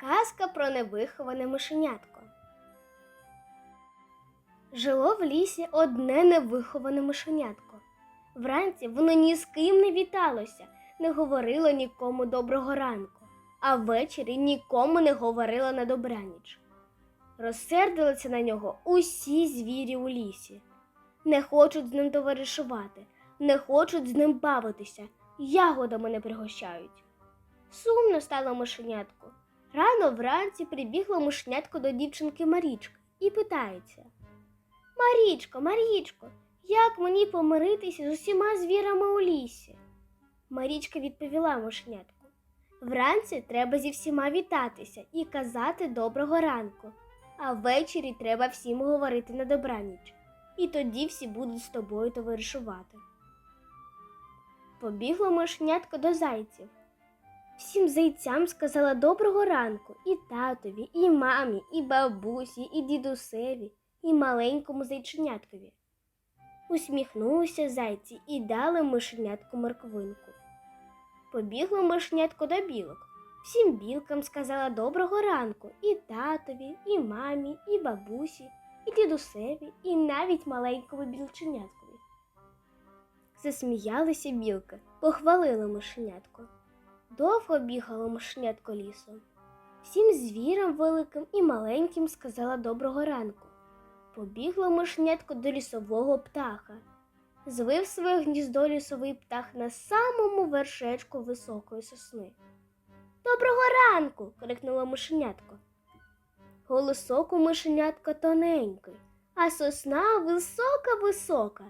Казка про невиховане мишенятко. Жило в лісі одне невиховане мишенятко. Вранці воно ні з ким не віталося, не говорило нікому доброго ранку, а ввечері нікому не говорило на добраніч. Розсердилися на нього усі звірі у лісі. Не хочуть з ним товаришувати, не хочуть з ним бавитися, ягодами не пригощають. Сумно стало мишенятку. Рано вранці прибігло мишнятко до дівчинки Марічки і питається: Марічко, Марічко, як мені помиритися з усіма звірами у лісі? Марічка відповіла мишнятку. Вранці треба зі всіма вітатися і казати доброго ранку, а ввечері треба всім говорити на добраніч, і тоді всі будуть з тобою товаришувати. Побігло мишнятко до зайців. Всім зайцям сказала доброго ранку і татові, і мамі, і бабусі, і дідусеві, і маленькому зайченяткові. Усміхнулися зайці і дали мишенятку морквинку. Побігло мишенятко до білок. Всім білкам сказала доброго ранку і татові, і мамі, і бабусі, і дідусеві, і навіть маленькому білченяткові. Засміялися білки, похвалили мишенятко. Довго бігало мишенятко лісом. Всім звірам великим і маленьким сказала доброго ранку. Побігло мишенятко до лісового птаха. Звив своє гніздо лісовий птах на самому вершечку високої сосни. Доброго ранку. крикнуло мишенятко. Голосок у мишенятка тоненький, а сосна висока-висока.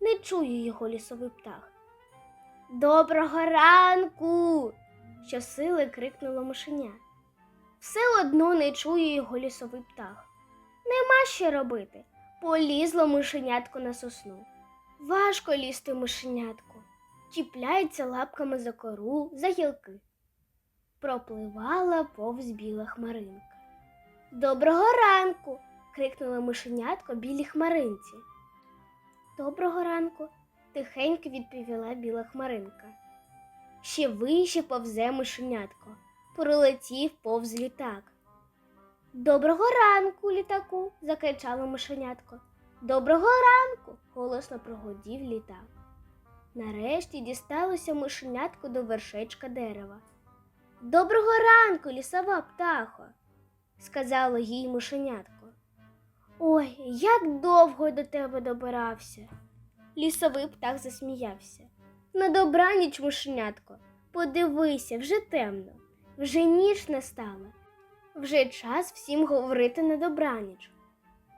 Не чує його лісовий птах. Доброго ранку. щосили крикнуло мишеня. Все одно не чує його лісовий птах. Нема що робити. Полізло мишенятко на сосну. Важко лізти мишенятку. Чіпляється лапками за кору, за гілки. Пропливала повз біла хмаринка. Доброго ранку. крикнула мишенятко білій хмаринці. Доброго ранку, тихенько відповіла біла хмаринка. Ще вище повзе мишенятко, пролетів повз літак. Доброго ранку, літаку, закричало мишенятко. Доброго ранку, голосно прогудів літак. Нарешті дісталося мишенятко до вершечка дерева. Доброго ранку, лісова птахо, сказало їй мишенятко. Ой, як довго до тебе добирався. Лісовий птах засміявся. На добраніч, мишенятко, подивися, вже темно, вже ніч настала, вже час всім говорити на добраніч.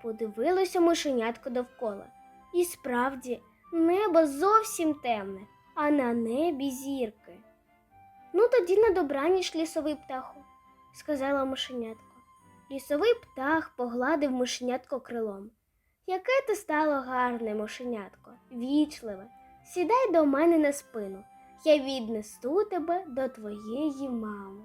Подивилося мишенятко довкола. І справді небо зовсім темне, а на небі зірки. Ну, тоді на добраніч лісовий птаху, сказала мишенятко. Лісовий птах погладив мишенятко крилом. Яке ти стало гарне, мошенятко, вічливе. Сідай до мене на спину. Я віднесу тебе до твоєї мами.